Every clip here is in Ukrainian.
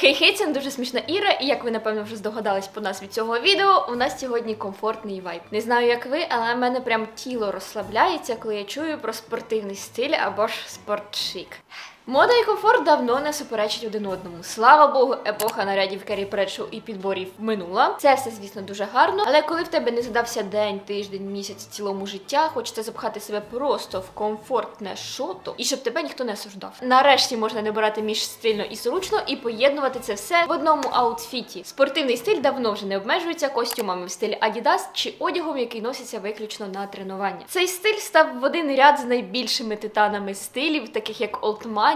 Хей-хей, це дуже смішна Іра, і як ви напевно вже здогадались по назві цього відео, у нас сьогодні комфортний вайб. Не знаю, як ви, але в мене прям тіло розслабляється, коли я чую про спортивний стиль або ж спортшик. Мода і комфорт давно не суперечать один одному. Слава Богу, епоха нарядів Керрі Претшоу і підборів минула. Це все, звісно, дуже гарно. Але коли в тебе не задався день, тиждень, місяць, цілому життя, хочеться запхати себе просто в комфортне шото, і щоб тебе ніхто не осуждав. Нарешті можна не брати між стильно і зручно і поєднувати це все в одному аутфіті. Спортивний стиль давно вже не обмежується костюмами в стилі Adidas чи одягом, який носиться виключно на тренування. Цей стиль став в один ряд з найбільшими титанами стилів, таких як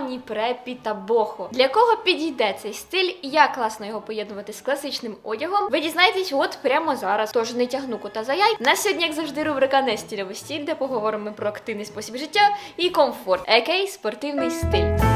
Олтмані, Препі та Бохо. Для кого підійде цей стиль і як класно його поєднувати з класичним одягом, ви дізнаєтесь от прямо зараз. Тож не тягну кота за яй. На сьогодні, як завжди, рубрика не стільовий стіль, де поговоримо про активний спосіб життя і комфорт, екей спортивний стиль.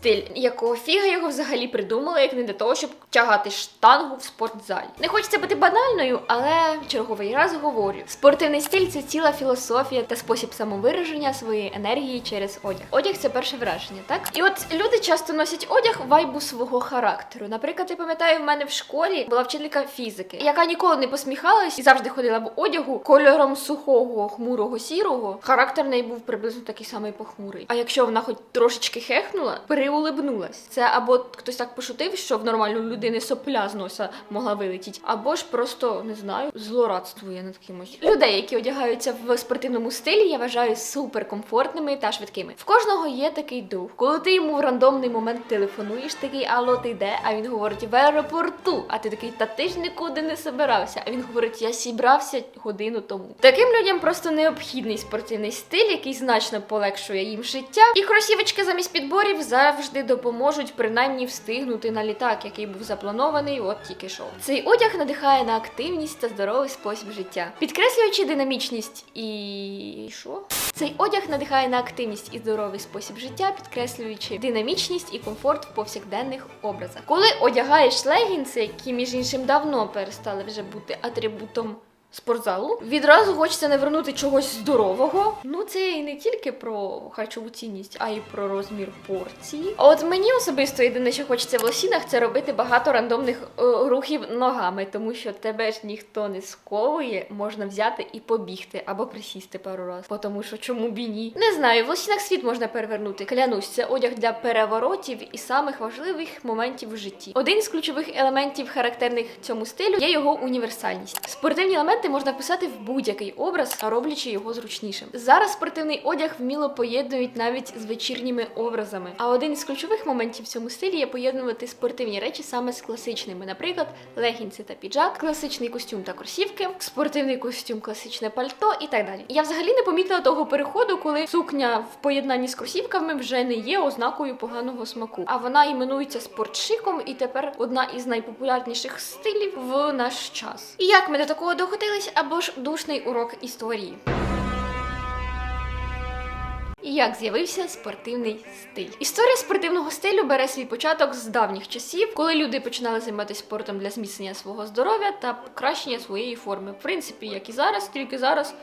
Стиль, якого фіга його взагалі придумали, як не для того, щоб тягати штангу в спортзалі. Не хочеться бути банальною, але черговий раз говорю: спортивний стиль це ціла філософія та спосіб самовираження своєї енергії через одяг. Одяг це перше враження, так? І от люди часто носять одяг вайбу свого характеру. Наприклад, я пам'ятаю, в мене в школі була вчителька фізики, яка ніколи не посміхалась і завжди ходила в одягу кольором сухого, хмурого сірого. Характер в неї був приблизно такий самий похмурий. А якщо вона хоч трошечки хехнула, переулибнулась. Це або хтось так пошутив, що в нормальної людини сопля з носа могла вилетіти, або ж просто не знаю, злорадствує над кимось. Людей, які одягаються в спортивному стилі, я вважаю суперкомфортними та швидкими. В кожного є такий дух. Коли ти йому в рандомний момент телефонуєш, такий алло, ти де? А він говорить в аеропорту. А ти такий, та ти ж нікуди не собирався. А він говорить, я зібрався годину тому. Таким людям просто необхідний спортивний стиль, який значно полегшує їм життя. І кросівочки замість підборів завжди допоможуть принаймні встигнути на літак, який був запланований, от тільки що. Цей одяг надихає на активність та здоровий спосіб життя, підкреслюючи динамічність і що? Цей одяг надихає на активність і здоровий спосіб життя, підкреслюючи динамічність і комфорт в повсякденних образах. Коли одягаєш легінси, які між іншим давно перестали вже бути атрибутом спортзалу. Відразу хочеться навернути чогось здорового. Ну це і не тільки про харчову цінність, а й про розмір порції. А от мені особисто єдине, що хочеться в лосінах, це робити багато рандомних е, рухів ногами, тому що тебе ж ніхто не сковує, можна взяти і побігти або присісти пару разів. Тому що чому б і ні? Не знаю, в лосінах світ можна перевернути. Клянусь, це одяг для переворотів і самих важливих моментів в житті. Один з ключових елементів, характерних цьому стилю, є його універсальність. Спортивні елементи можна вписати в будь-який образ, роблячи його зручнішим. Зараз спортивний одяг вміло поєднують навіть з вечірніми образами. А один із ключових моментів в цьому стилі є поєднувати спортивні речі саме з класичними, наприклад, легінси та піджак, класичний костюм та кросівки, спортивний костюм, класичне пальто і так далі. Я взагалі не помітила того переходу, коли сукня в поєднанні з кросівками вже не є ознакою поганого смаку, а вона іменується спортшиком і тепер одна із найпопулярніших стилів в наш час. І як ми до такого доходились, або ж душний урок історії. І як з'явився спортивний стиль? Історія спортивного стилю бере свій початок з давніх часів, коли люди починали займатися спортом для зміцнення свого здоров'я та покращення своєї форми. В принципі, як і зараз, тільки зараз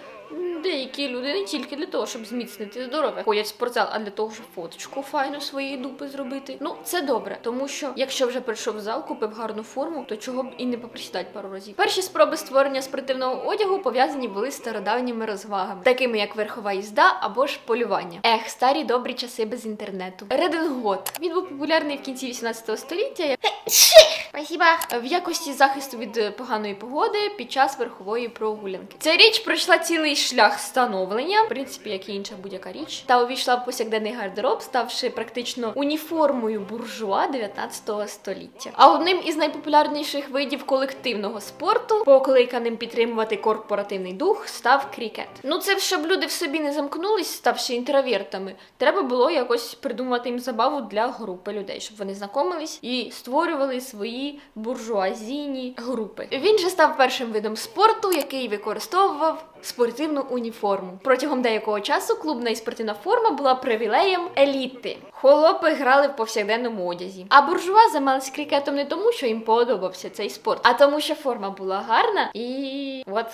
деякі люди не тільки для того, щоб зміцнити здоров'я, ходять в спортзал, а для того, щоб фоточку файну своєї дупи зробити. Ну це добре, тому що якщо вже прийшов в зал, купив гарну форму, то чого б і не поприсідати пару разів. Перші спроби створення спортивного одягу пов'язані були з стародавніми розвагами, такими як верхова їзда або ж полювання. Ех, старі добрі часи без інтернету. Редингот. Він був популярний в кінці 18 століття. Спасибо. В якості захисту від е, поганої погоди під час верхової прогулянки. Ця річ пройшла цілий шлях становлення, в принципі, як і інша будь-яка річ, та увійшла в повсякденний гардероб, ставши практично уніформою буржуа 19 століття. А одним із найпопулярніших видів колективного спорту, покликаним підтримувати корпоративний дух, став крікет. Ну це щоб люди в собі не замкнулись, ставши інтровертами. Треба було якось придумати їм забаву для групи людей, щоб вони знайомились і створювали свої буржуазійні групи. Він же став першим видом спорту, який використовував спортивну уніформу. Протягом деякого часу клубна і спортивна форма була привілеєм еліти. Холопи грали в повсякденному одязі. А буржуа займалися крикетом не тому, що їм подобався цей спорт, а тому, що форма була гарна і от.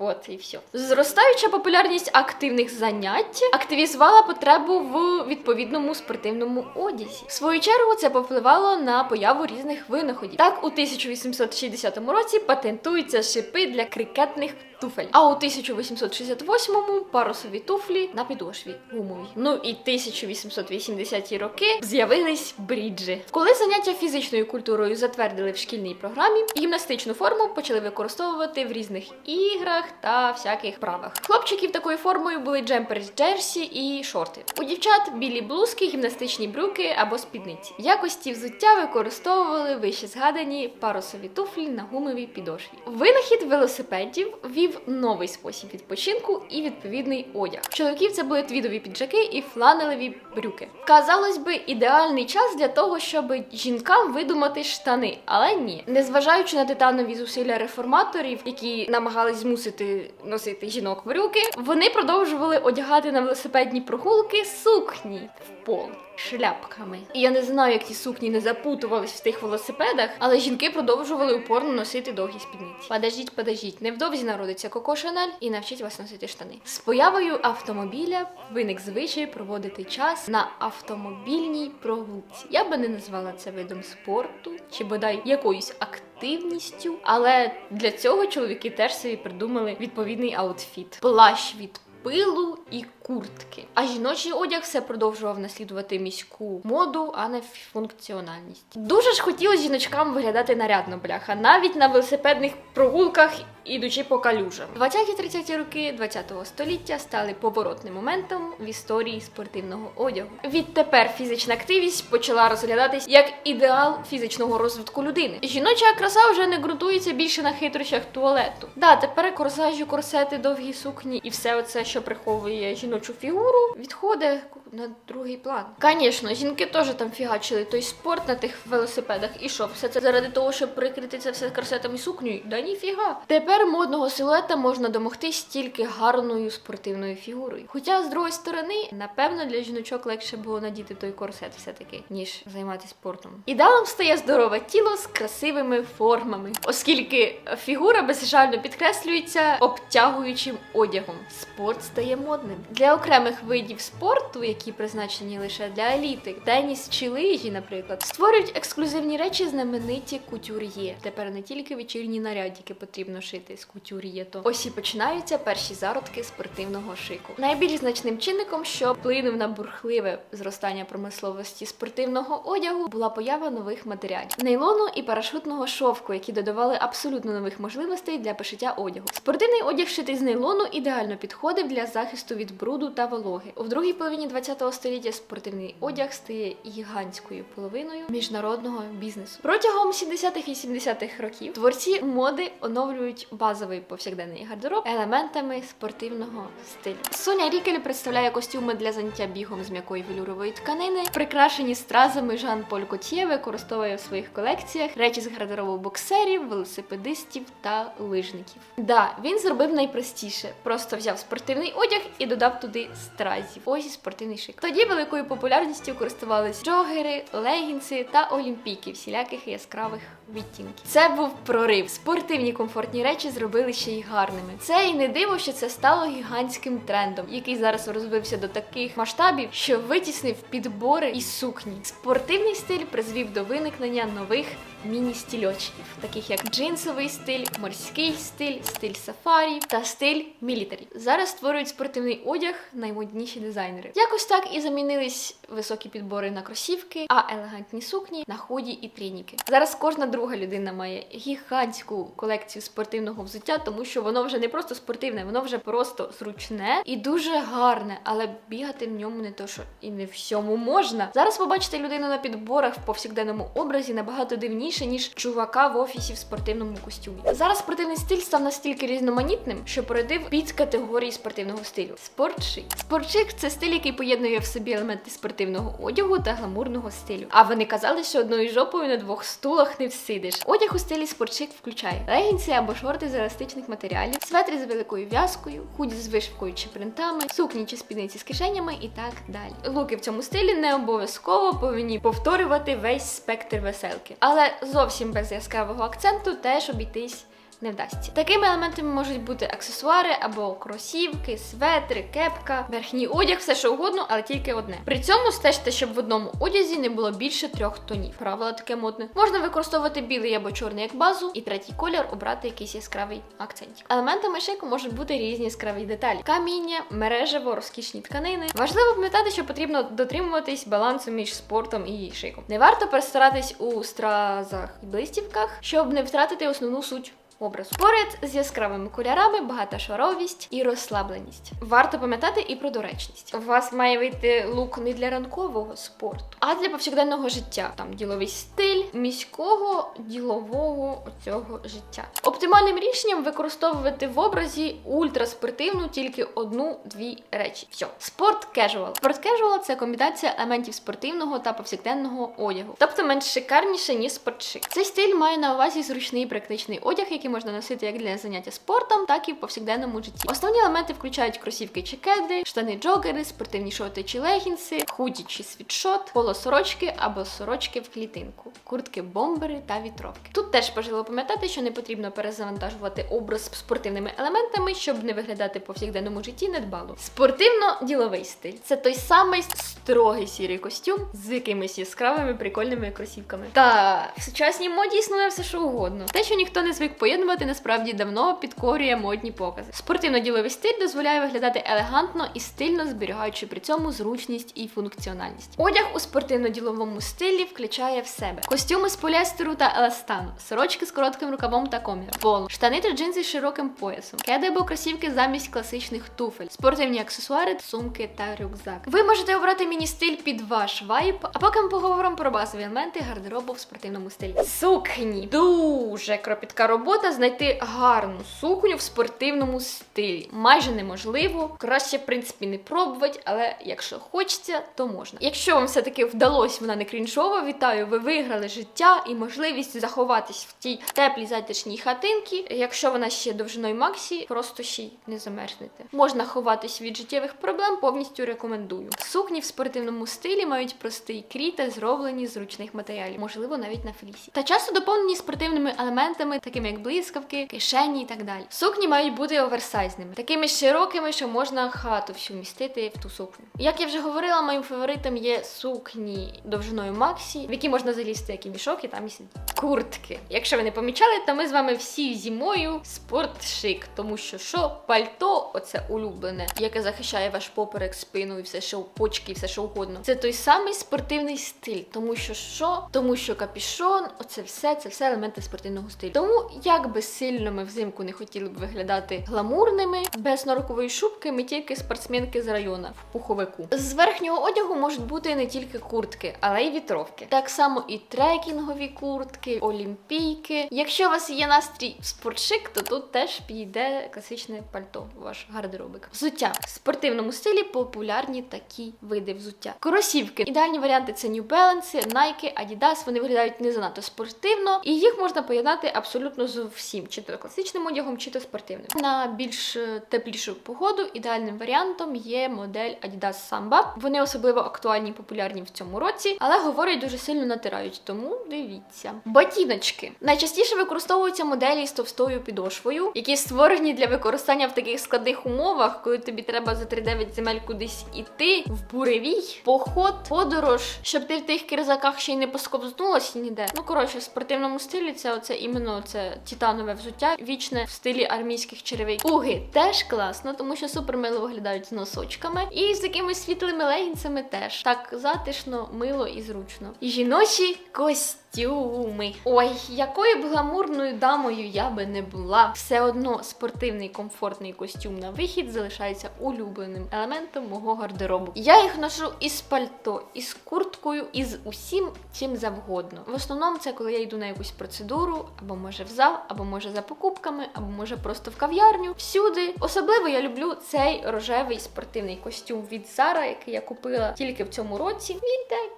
От і все. Зростаюча популярність активних занять активізувала потребу в відповідному спортивному одязі. В свою чергу це повпливало на появу різних винаходів. Так, у 1860 році патентуються шипи для крикетних туфель. А у 1868-му парусові туфлі на підошві гумові. Ну і 1880-ті роки з'явились бріджі. Коли заняття фізичною культурою затвердили в шкільній програмі, гімнастичну форму почали використовувати в різних іграх та всяких правах. Хлопчиків такою формою були джемпери з джерсі і шорти. У дівчат білі блузки, гімнастичні брюки або спідниці. Якості взуття використовували вище згадані парусові туфлі на гумовій підошві. Винахід велосипедів вів новий спосіб відпочинку і відповідний одяг. В Чоловіків це були твідові піджаки і фланелеві брюки. Казалось би, ідеальний час для того, щоб жінкам видумати штани, але ні, незважаючи на титанові зусилля реформаторів, які намагались змусити носити жінок брюки, вони продовжували одягати на велосипедні прогулки сукні в пол. Шляпками. І я не знаю, як ті сукні не запутувались в тих велосипедах, але жінки продовжували упорно носити довгі спідниці. Подождіть, подождіть, невдовзі народиться Коко Шанель і навчить вас носити штани. З появою автомобіля виник звичай проводити час на автомобільній прогулці. Я би не назвала це видом спорту чи бодай якоюсь активністю, але для цього чоловіки теж собі придумали відповідний аутфіт. Плащ від пилу і куртки. А жіночий одяг все продовжував наслідувати міську моду, а не функціональність. Дуже ж хотілося жіночкам виглядати нарядно, бляха, навіть на велосипедних прогулках, ідучи по калюжам. 20-30 роки 20-го століття стали поворотним моментом в історії спортивного одягу. Відтепер фізична активність почала розглядатись як ідеал фізичного розвитку людини. Жіноча краса вже не ґрунтується більше на хитрощах туалету. Да, тепер корсажі, корсети, довгі сукні і все оце, що приховує жіночу фігуру, відходить на другий план. Звісно, жінки теж там фігачили той спорт на тих велосипедах. І що, все це заради того, щоб прикрити це все корсетом і сукнею? Да ніфіга. Тепер модного силуета можна домогтись тільки гарною спортивною фігурою. Хоча, з другої сторони, напевно, для жіночок легше було надіти той корсет все-таки, ніж займатися спортом. Ідеалом стає здорове тіло з красивими формами, оскільки фігура безжально підкреслюється обтягуючим одягом. Спорт стає модним. Для окремих видів спорту, які призначені лише для еліти, теніс чи лижі, наприклад, створюють ексклюзивні речі знамениті кутюр'є. Тепер не тільки вечірні нарядики потрібно шити з кутюр'є, то ось і починаються перші зародки спортивного шику. Найбільш значним чинником, що вплинув на бурхливе зростання промисловості спортивного одягу, була поява нових матеріалів нейлону і парашутного шовку, які додавали абсолютно нових можливостей для пошиття одягу. Спортивний одяг шитий з нейлону ідеально підходив для захисту від бруду та вологи. У другій половині ХХ століття спортивний одяг стає гігантською половиною міжнародного бізнесу. Протягом 70-х і 70-х років творці моди оновлюють базовий повсякденний гардероб елементами спортивного стилю. Соня Рікель представляє костюми для заняття бігом з м'якої велюрової тканини, прикрашені стразами Жан-Поль Котьє використовує в своїх колекціях речі з гардеробу боксерів, велосипедистів та лижників. Да, він зробив найпростіше: просто взяв спортивний одяг і додав туди стразів. Ось і спортивний шик. Тоді великою популярністю користувались джогери, легінси та олімпійки всіляких яскравих відтінків. Це був прорив. Спортивні комфортні речі зробили ще й гарними. Це і не диво, що це стало гігантським трендом, який зараз розвився до таких масштабів, що витіснив підбори і сукні. Спортивний стиль призвів до виникнення нових міні-стільочків, таких як джинсовий стиль, морський стиль, стиль сафарі та стиль мілітарі. Зараз створюють спортивний одяг наймодніші дизайнери. Якось так і замінились високі підбори на кросівки, а елегантні сукні на худі і треніки. Зараз кожна друга людина має гігантську колекцію спортивного взуття, тому що воно вже не просто спортивне, воно вже просто зручне і дуже гарне, але бігати в ньому не то, що і не всьому можна. Зараз побачите людину на підборах в повсякденному образі набагато дивніше, ніж чувака в офісі в спортивному костюмі. Зараз спортивний стиль став настільки різноманітним, що породив під категорії спортивного стилю. Спортшик. Спортшик це стиль, який поєднує в собі елементи спортивного одягу та гламурного стилю. А вони казали, що одною жопою на двох стулах не всидиш. Одяг у стилі спортшик включає легінці або шорти з еластичних матеріалів, светри з великою в'язкою, худі з вишивкою чи принтами, сукні чи спідниці з кишенями і так далі. Луки в цьому стилі не обов'язково повинні повторювати весь спектр веселки, але зовсім без яскравого акценту теж обійтись не вдасться. Такими елементами можуть бути аксесуари або кросівки, светри, кепка, верхній одяг, все що угодно, але тільки одне. При цьому стежте, щоб в одному одязі не було більше трьох тонів. Правило таке модне. Можна використовувати білий або чорний як базу, і третій колір обрати якийсь яскравий акцентик. Елементами шику можуть бути різні яскраві деталі: каміння, мережево, розкішні тканини. Важливо пам'ятати, що потрібно дотримуватись балансу між спортом і шиком. Не варто перестаратись у стразах і блистівках, щоб не втратити основну суть. Образу поряд з яскравими кольорами багатошаровість і розслабленість. Варто пам'ятати і про доречність. У вас має вийти лук не для ранкового спорту, а для повсякденного життя. Там діловий стиль міського ділового оцього життя. Оптимальним рішенням використовувати в образі ультраспортивну тільки одну-дві речі. Все. Спорт кежуал. Спорт кежуал це комбінація елементів спортивного та повсякденного одягу, тобто менш шикарніше, ніж спортшик. Цей стиль має на увазі зручний практичний одяг, який можна носити як для заняття спортом, так і в повсякденному житті. Основні елементи включають кросівки чи кеди, штани джогери, спортивні шорти чи легінси, худі чи світшот, полосорочки або сорочки в клітинку, куртки, бомбери та вітровки. Тут теж важливо пам'ятати, що не потрібно перезавантажувати образ спортивними елементами, щоб не виглядати повсякденному житті недбало. Спортивно-діловий стиль це той самий строгий сірий костюм з якимись яскравими прикольними кросівками. Та в сучасній моді існує все що угодно. Те, що ніхто не звик поєднувати, насправді давно підкорює модні покази. Спортивно-діловий стиль дозволяє виглядати елегантно і стильно, зберігаючи при цьому зручність і функціональність. Одяг у спортивно-діловому стилі включає в себе костюми з поліестеру та еластану, сорочки з коротким рукавом та коміром, поло, штани та джинси з широким поясом, кеди або кросівки замість класичних туфель, спортивні аксесуари, сумки та рюкзак. Ви можете обрати міні-стиль під ваш вайб, а поки ми поговоримо про базові елементи гардеробу в спортивному стилі. Сукні дуже кропітка робота знайти гарну сукню в спортивному стилі. Майже неможливо. Краще, в принципі, не пробувати, але якщо хочеться, то можна. Якщо вам все-таки вдалося, вона не крінжова, вітаю, ви виграли життя і можливість заховатись в тій теплій затишній хатинці. Якщо вона ще довжиною Максі, просто ще й не замерзнете. Можна ховатись від життєвих проблем, повністю рекомендую. Сукні в спортивному стилі мають простий крій та зроблені з ручних матеріалів, можливо, навіть на флісі. Та часто доповнені спортивними елементами, такими як блискавки, кишені і так далі. Сукні мають бути оверсайзними, такими широкими, що можна хату всю вмістити в ту сукню. Як я вже говорила, моїм фаворитом є сукні довжиною Максі, в які можна залізти як і мішок, і там і сидіти. Куртки. Якщо ви не помічали, то ми з вами всі зимою спортшик, тому що що пальто, оце улюблене, яке захищає ваш поперек, спину і все, що почки, і все що угодно. Це той самий спортивний стиль, тому що що? Тому що капішон, оце все, це все елементи спортивного стилю. Тому як би сильно ми взимку не хотіли б виглядати гламурними, без норкової шубки ми тільки спортсменки з району в пуховику. З верхнього одягу можуть бути не тільки куртки, але й вітровки. Так само і трекінгові куртки, олімпійки. Якщо у вас є настрій спортшик, то тут теж підійде класичне пальто, ваш гардеробик. Взуття в спортивному стилі популярні такі види взуття. Кросівки. Ідеальні варіанти це New Balance, Nike, Adidas. Вони виглядають не занадто спортивно, і їх можна поєднати абсолютно з всім, чи то класичним одягом, чи то спортивним. На більш е, теплішу погоду ідеальним варіантом є модель Adidas Samba. Вони особливо актуальні і популярні в цьому році, але говорять дуже сильно натирають, тому дивіться. Ботіночки найчастіше використовуються моделі з товстою підошвою, які створені для використання в таких складних умовах, коли тобі треба за 3-9 земель кудись іти в буревій, поход, подорож, щоб ти в тих кирзаках ще й не посковзнулась ніде. Ну коротше, в спортивному стилі це оце іменно це титанове взуття, вічне в стилі армійських черевиків. Уги теж класно, тому що супер мило виглядають з носочками, і з якимись світлими легінцями теж так затишно, мило і зручно. І жіночі костюми. Ой, якою б гламурною дамою я би не була, все одно спортивний комфортний костюм на вихід залишається улюбленим елементом мого гардеробу. Я їх ношу із пальто, із курткою, із усім чим завгодно. В основному це коли я йду на якусь процедуру, або може в зал, або може за покупками, або може просто в кав'ярню. Всюди. Особливо я люблю цей рожевий спортивний костюм від Zara, який я купила тільки в цьому році. Він такий.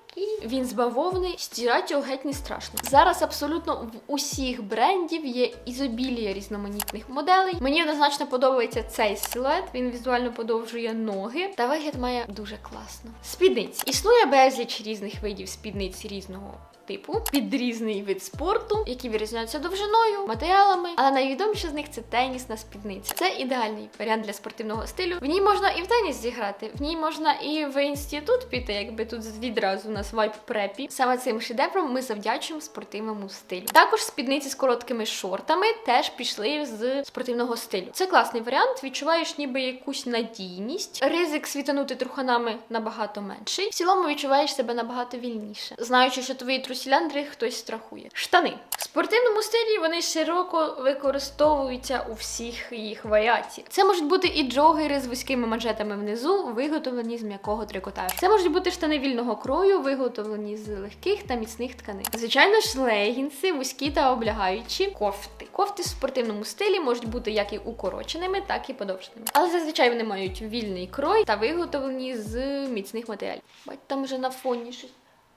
Він з бавовни, стирати його геть не страшно. Зараз абсолютно в усіх брендів є ізобілія різноманітних моделей. Мені однозначно подобається цей силует. Він візуально подовжує ноги, та вигляд має дуже класно. Спідниці. Існує безліч різних видів спідниць різного типу під різний вид спорту, які відрізняються довжиною, матеріалами. Але найвідоміше з них це тенісна спідниця. Це ідеальний варіант для спортивного стилю. В ній можна і в теніс зіграти, в ній можна і в інститут піти, якби тут відразу у нас вайп препі. Саме цим шедевром ми завдячуємо спортивному стилю. Також спідниці з короткими шортами теж пішли з спортивного стилю. Це класний варіант. Відчуваєш ніби якусь надійність. Ризик світанути труханами набагато менший. В цілому відчуваєш себе набагато вільніше, знаючи, що твої трусіляндри хтось страхує. Штани в спортивному стилі вони широко використовуються у всіх їх варіаціях. Це можуть бути і джогери з вузькими манжетами внизу, виготовлені з м'якого трикотажу. Це можуть бути штани вільного крою, виготовлені з легких та міцних тканин. Звичайно ж, легінси, вузькі та облягаючі кофти. Кофти в спортивному стилі можуть бути як і укороченими, так і подовженими. Але зазвичай вони мають вільний крой та виготовлені з міцних матеріалів. Бать, там вже на фоні щось.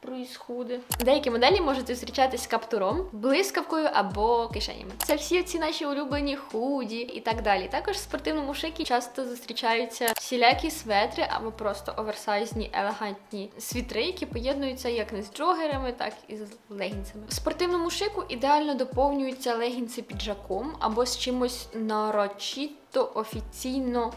Проїсходи. Деякі моделі можуть зустрічатись з каптуром, блискавкою або кишенями. Це всі ці наші улюблені худі і так далі. Також в спортивному шикі часто зустрічаються всілякі светри або просто оверсайзні, елегантні світри, які поєднуються як не з джогерами, так і з легінцями. В спортивному шику ідеально доповнюються легінці піджаком або з чимось нарочито офіційно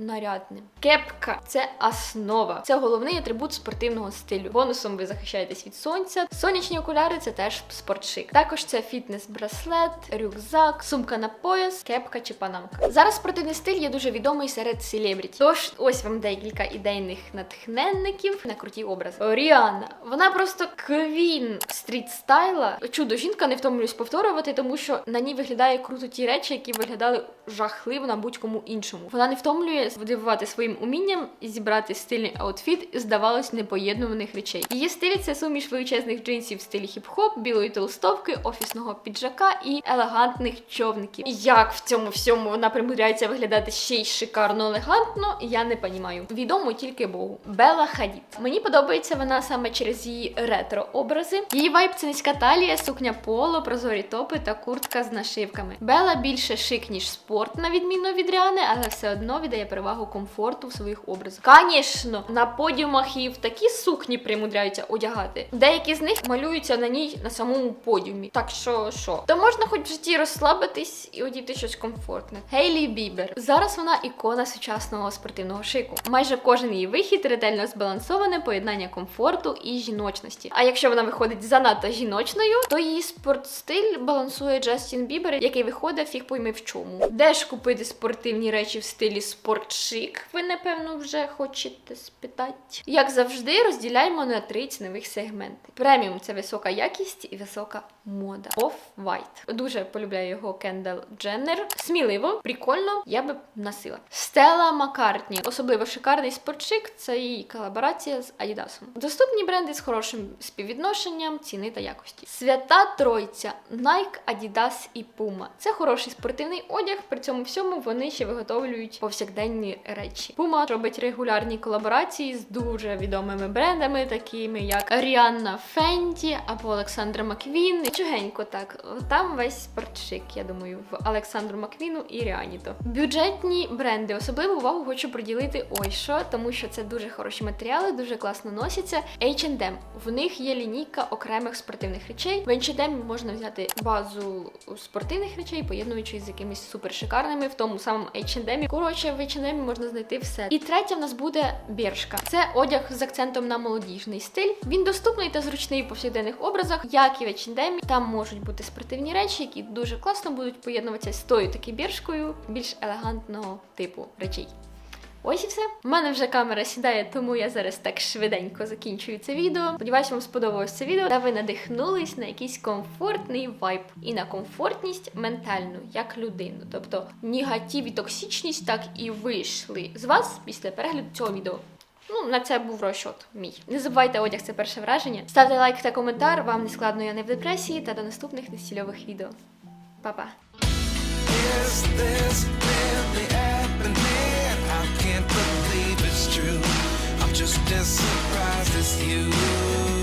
нарядним. Кепка це основа. Це головний атрибут спортивного стилю. Бонусом ви захищаєтесь від сонця. Сонячні окуляри це теж спортшик. Також це фітнес-браслет, рюкзак, сумка на пояс, кепка чи панамка. Зараз спортивний стиль є дуже відомий серед селебріті. Тож ось вам декілька ідейних натхненників на круті образи. Ріанна. Вона просто квін стріт стайла. Чудо жінка не втомлююсь повторювати, тому що на ній виглядає круто ті речі, які виглядали жахливо на будь-кому іншому. Вона не втомлює здивувати своїм умінням і зібрати стильний аутфіт, здавалось, непоєднуваних речей. Її стиль це суміш величезних джинсів в стилі хіп-хоп, білої толстовки, офісного піджака і елегантних човників. Як в цьому всьому вона примудряється виглядати ще й шикарно елегантно, я не понімаю. Відомо тільки Богу. Белла Хадід. Мені подобається вона саме через її ретро-образи. Її вайб це низька талія, сукня поло, прозорі топи та куртка з нашивками. Белла більше шик, ніж спорт, на відміну від Ріани, але все одно віддає перевагу комфорту в своїх образах. Звісно, на подіумах і в такі сукні примудряються одягати. Деякі з них малюються на ній на самому подіумі. Так що що? То можна хоч в житті розслабитись і одіти щось комфортне. Гейлі Бібер. Зараз вона ікона сучасного спортивного шику. Майже кожен її вихід ретельно збалансоване поєднання комфорту і жіночності. А якщо вона виходить занадто жіночною, то її спортстиль балансує Джастін Бібер, який виходить фіг пойми в чому. Де ж купити спортивні речі в стилі спортшик? Ви напевно вже хочете спитати. Як завжди, розділяємо на три цінових сегменти. Преміум це висока якість і висока мода. Off-White. Дуже полюбляю його Кендал Дженнер. Сміливо, прикольно, я би носила. Стела Маккартні. Особливо шикарний спортшик це її колаборація з Адідасом. Доступні бренди з хорошим співвідношенням ціни та якості. Свята Тройця, Nike, Adidas і Puma. Це хороший спортивний одяг, при цьому всьому вони ще виготовлюють повсякденні речі. Puma робить регулярні колаборації з дуже відомими брендами, такими як Ріанна Фенті або Олександра Маквін. Чугенько так. Там весь спортшик, я думаю, в Олександру Маквіну і Ріаніто. Бюджетні бренди. Особливу увагу хочу приділити ой що, тому що це дуже хороші матеріали, дуже класно носяться. H&M. В них є лінійка окремих спортивних речей. В H&M можна взяти базу спортивних речей, поєднуючи з якимись супер шикарними в тому самому H&M. Коротше, в H&M можна знайти все. І третя в нас буде біршка. Це одяг з акцентом на молодіжний стиль. Він доступний та зручний в повсякденних образах, як і в H&M. Там можуть бути спортивні речі, які дуже класно будуть поєднуватися з тою таки біршкою більш елегантного типу речей. Ось і все. У мене вже камера сідає, тому я зараз так швиденько закінчую це відео. Сподіваюсь, вам сподобалось це відео, та ви надихнулись на якийсь комфортний вайб і на комфортність ментальну, як людину. Тобто негатив і токсичність так і вийшли з вас після перегляду цього відео. На це був розчот мій. Не забувайте одяг, це перше враження. Ставте лайк та коментар, вам не складно, я не в депресії, та до наступних нестільових відео. Па-па! Just as surprised as you.